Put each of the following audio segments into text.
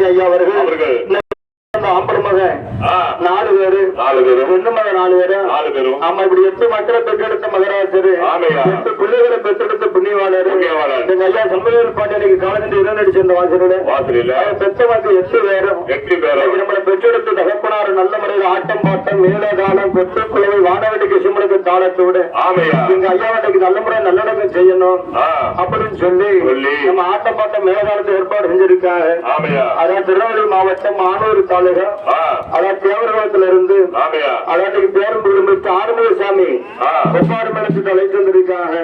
ராஜாஜி ஐயா அவர்கள். நாலு பேரு. நாலு பேரும் பெண்ணு மகன் நாலு பேரு. நாலு பேரும் ஆமா இப்படி எட்டு மக்களை பெற்றெடுத்த மகராசரு. எட்டு பிள்ளைகளை பெற்றெடுத்த புண்ணியவாளர். எங்க ஐயா சம்பவேல் பாண்டியனுக்கு வாசலில். மக்கள் எட்டு பேரும் எட்டு பேரும் நம்மளை பெற்றெடுத்த தகப்பனார் நல்ல முறையில் ஆட்டம் பாட்டம் மேலதானம் பெற்ற வானவெடிக்கு சிம்மனுக்கு தாளத்தோடு. ஆமையா? எங்க ஐயா வண்டிக்கு நல்ல முறை நல்லடக்கம் செய்யணும். அப்படின்னு சொல்லி. நம்ம ஆட்டம் பாட்டம் மேலதானத்தை ஏற்பாடு செஞ்சிருக்காங்க அதான் திருநெல்வேலி மாவட்டம் மானூர் தாலுகா ஆ, அதான் தேவரகுளத்துல இருந்து அதாட்டுக்கு பேரும் குடும்பத்து ஆறுமுக சாமி ஆ, ஒப்பாடு மேலத்துக்கு அழைத்து வந்திருக்காங்க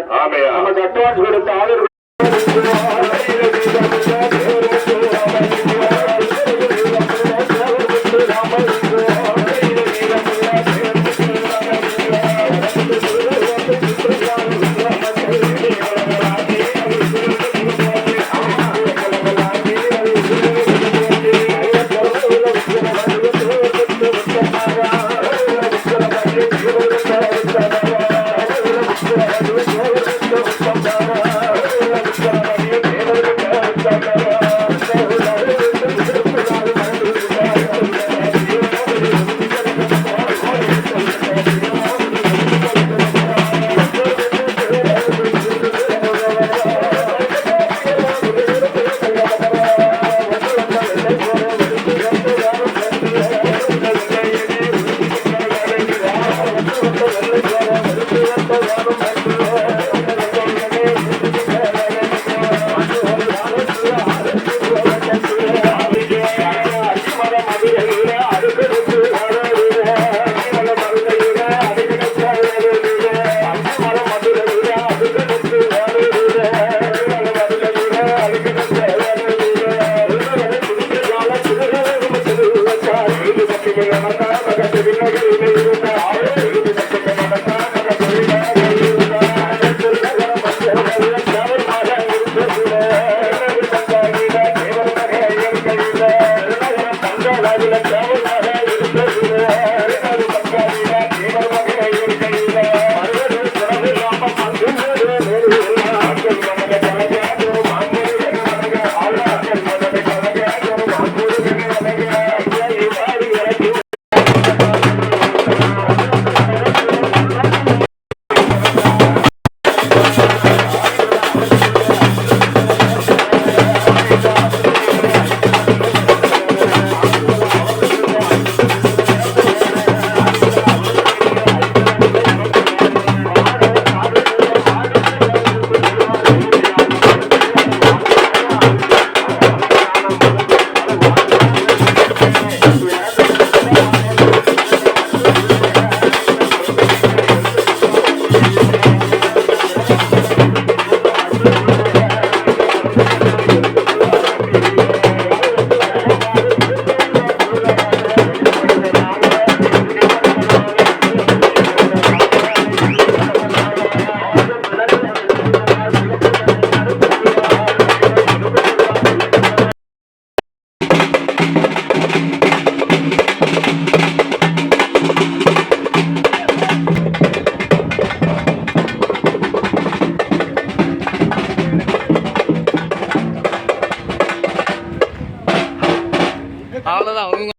நமக்கு அட்வான்ஸ் கொடுத்த ஆளுநர் அவ்வளோதான் அவங்க